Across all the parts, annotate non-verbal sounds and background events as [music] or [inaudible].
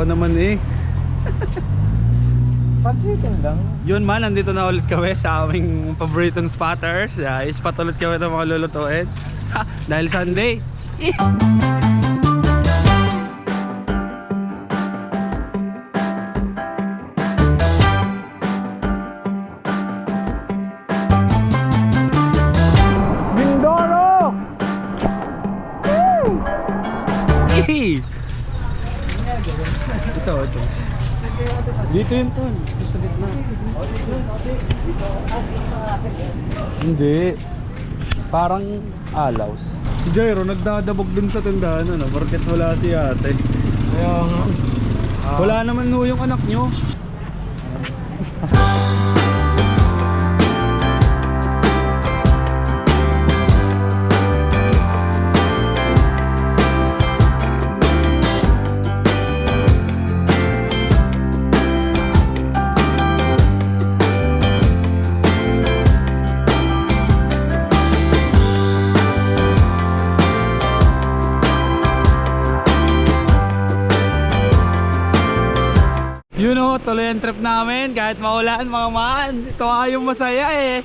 ikaw naman eh. [laughs] Pansitin lang. Yun man, nandito na ulit kami sa aming paboritong spotters. Yeah, spot ulit kami ng mga lulutuin. Ha, [laughs] dahil Sunday. Mindoro! [laughs] Dito yun to. Dito sa gitna. Hindi. Parang alaws. Si Jairo nagdadabog dun sa tindahan ano, market wala si ate. Kaya nga. Wala naman ho yung anak nyo. You know, tuloy ang trip namin kahit maulan mga man. Ito nga yung masaya eh.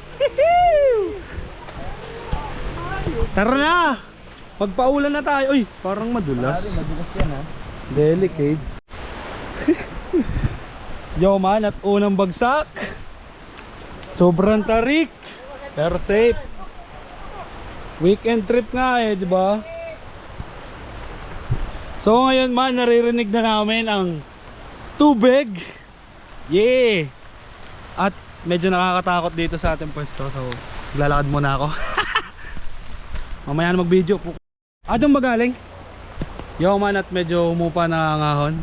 Tara na! Magpaulan na tayo. Uy, parang madulas. Madulas yan ha. Delicates. Yo man, at unang bagsak. Sobrang tarik. Pero safe. Weekend trip nga eh, di ba? So ngayon man, naririnig na namin ang tubig. Yeah! At medyo nakakatakot dito sa ating pwesto. So, lalakad muna ako. [laughs] Mamaya na mag-video. Ah, doon ba galing? Yo man at medyo umupa na ngahon.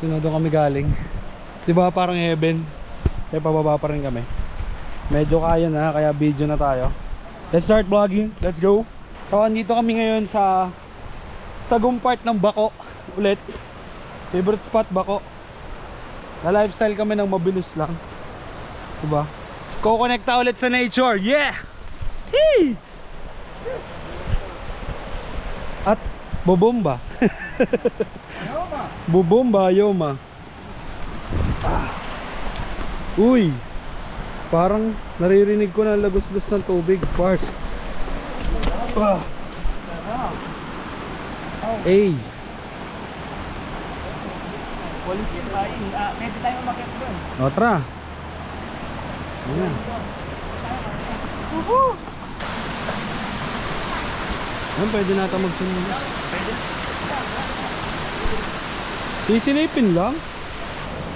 Sino doon kami galing? 'Di ba parang heaven? Kaya pababa pa rin kami. Medyo kaya na kaya video na tayo. Let's start vlogging. Let's go. So andito kami ngayon sa Tagum part ng Bako ulit. Favorite spot Bako. Na lifestyle kami ng mabilis lang. 'Di ba? Ko-connecta ulit sa nature. Yeah! Hee! At bobomba. Bobomba, yoma. Ah. Uy. Parang naririnig ko na lagos-los ng tubig, parts. Ah. Ay. Quality tayo. Ah, pwede tayo umakit doon. O, tara. Ayan. Ayan, pwede nata magsunod. Sisilipin lang.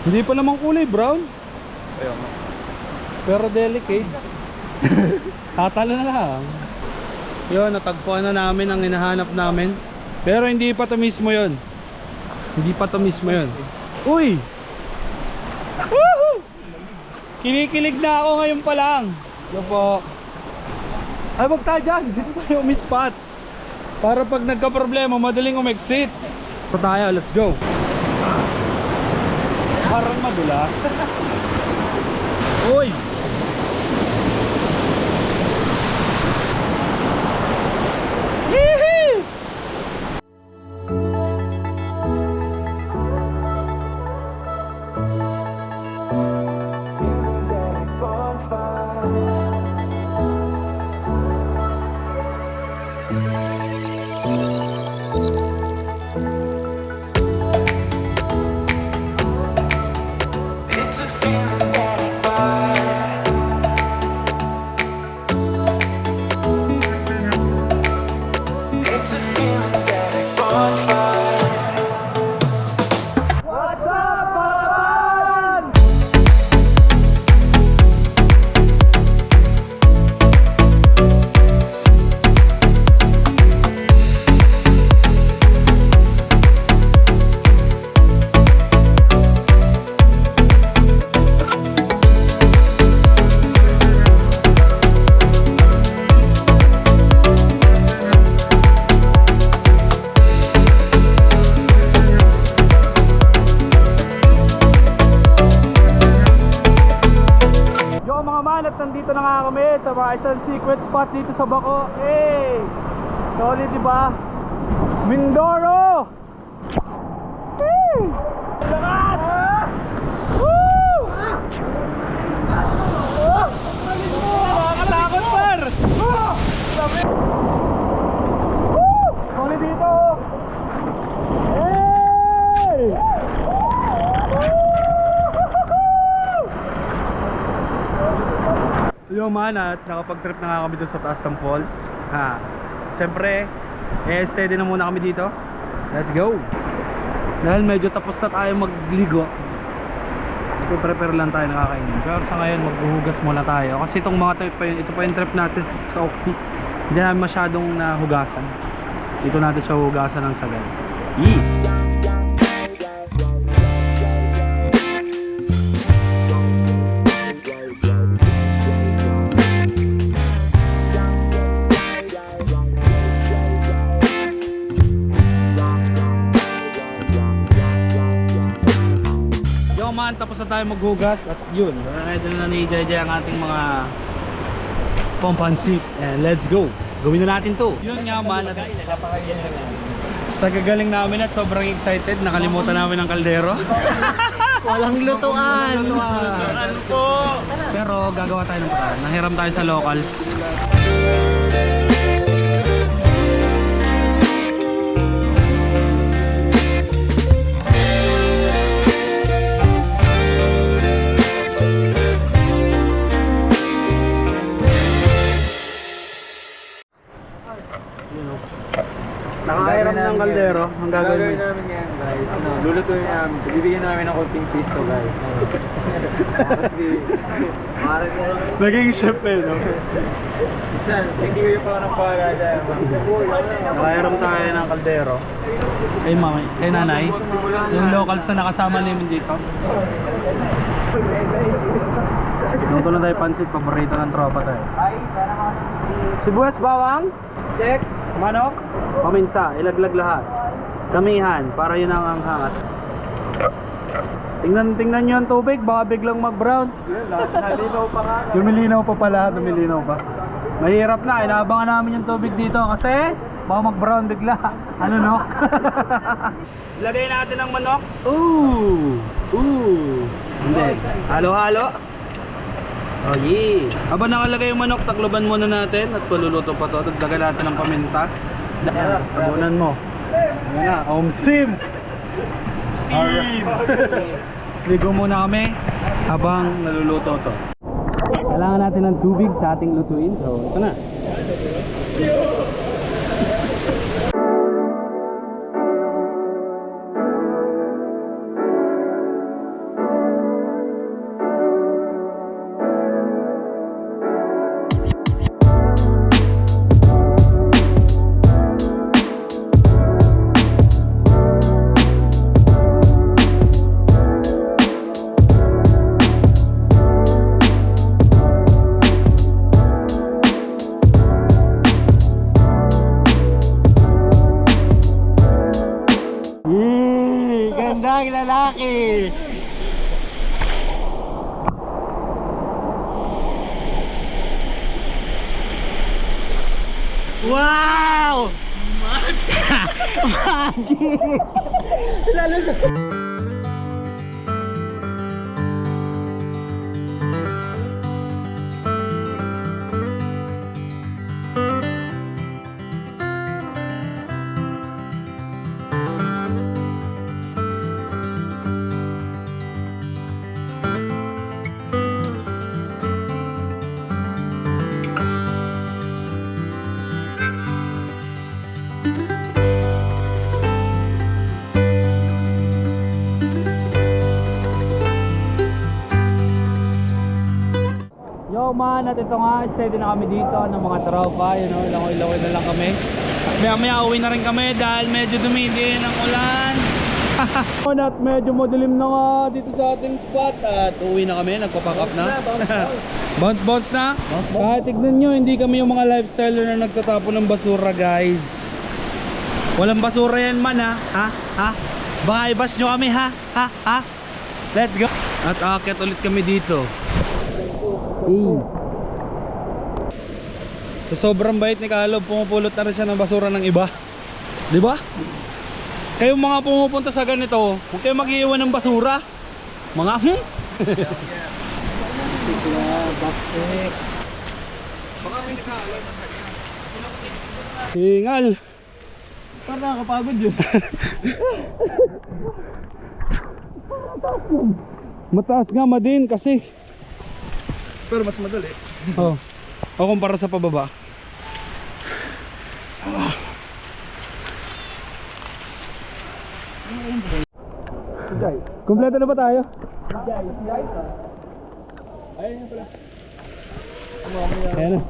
Hindi pa naman kulay brown. Ayun. Pero delicates. [laughs] Tatalo na lang. Yun, natagpuan na namin ang hinahanap namin. Pero hindi pa to mismo yun. Hindi pa to mismo yun. Uy! Woohoo! Kinikilig na ako ngayon pa lang. Yo po. Ay, wag tayo dyan. Dito tayo umispot. Para pag nagka-problema, madaling umexit. So tayo, let's go. Parang madulas. [laughs] Uy! Isang secret spot dito sa Bako. Hey! Solid diba? Mindoro! Yo man at nakapag-trip na nga kami dun sa taas ng falls. Ha. Siyempre, eh steady na muna kami dito. Let's go. Dahil medyo tapos na tayo magligo. Prepare lang tayo nakakainin. Pero sa ngayon maghuhugas muna tayo kasi itong mga trip pa yun, ito pa yung trip natin sa Oxy. Hindi namin masyadong nahugasan. Dito natin siya hugasan ng sagay. Yee! Yo man, tapos na tayo maghugas at yun, ready na ni JJ ang ating mga pompansit and let's go. Gawin na natin to. Yun nga man at sa gagaling namin at sobrang excited nakalimutan namin ang kaldero. [laughs] Walang lutuan. Pero gagawa tayo ng paraan. Nahiram tayo sa locals Yun. Nakahiram ng kaldero ang gagawin namin yan guys. Ano, lulutuin namin. Bibigyan namin ng konting pisto guys. [laughs] Naging chef eh, no? Minsan, hindi ko yung parang pagkada. Nakahiram tayo ng kaldero. Kay mama, kay nanay. Yung locals na nakasama namin dito. Luto na tayo pansit, paborito ng tropa tayo. Sibuyas bawang, Check. Manok, paminsa, ilaglag lahat. Damihan, para yun ang anghangat. Tingnan, tingnan nyo ang tubig, baka biglang mag-brown. Nalinaw pa nga. Lumilinaw pa pala, lumilinaw pa. Mahirap na, inaabangan namin yung tubig dito kasi baka mag-brown bigla. Ano no? [laughs] Lagay natin ang manok. Ooh! Ooh! Hindi. Halo-halo. Oh yeah. Habang nakalagay yung manok, takloban muna natin at paluluto pa to. Dagdagan natin ng paminta. Dahil, sabunan mo. Ayan na, om sim! Sim! [laughs] Ligo muna kami habang naluluto to. Kailangan natin ng tubig sa ating lutuin. So, ito na. [laughs] Lalo na. Yo man, at ito nga, steady na kami dito ng mga tropa, you know, langoy-langoy na lang kami. At maya maya uwi na rin kami dahil medyo dumidin ang ulan. [laughs] at medyo madilim na nga dito sa ating spot at uwi na kami, nagpapack up na. bounce bounce na? [laughs] Kahit tignan nyo, hindi kami yung mga lifestyler na nagtatapon ng basura guys. Walang basura yan man ha, ha, ha? Baka ibas nyo kami ha, ha, ha? Let's go! At aakyat ulit kami dito. Hey. Sa sobrang bait ni Kalob, pumupulot na rin siya ng basura ng iba. Di ba? Kayong mga pumupunta sa ganito, huwag kayong mag-iiwan ng basura. Mga hmm? Hingal. Parang nakakapagod yun. [laughs] Mataas nga madin kasi. Pero mas madali. Oh. O kumpara sa pababa. Kompleto na ba tayo? Ayan na.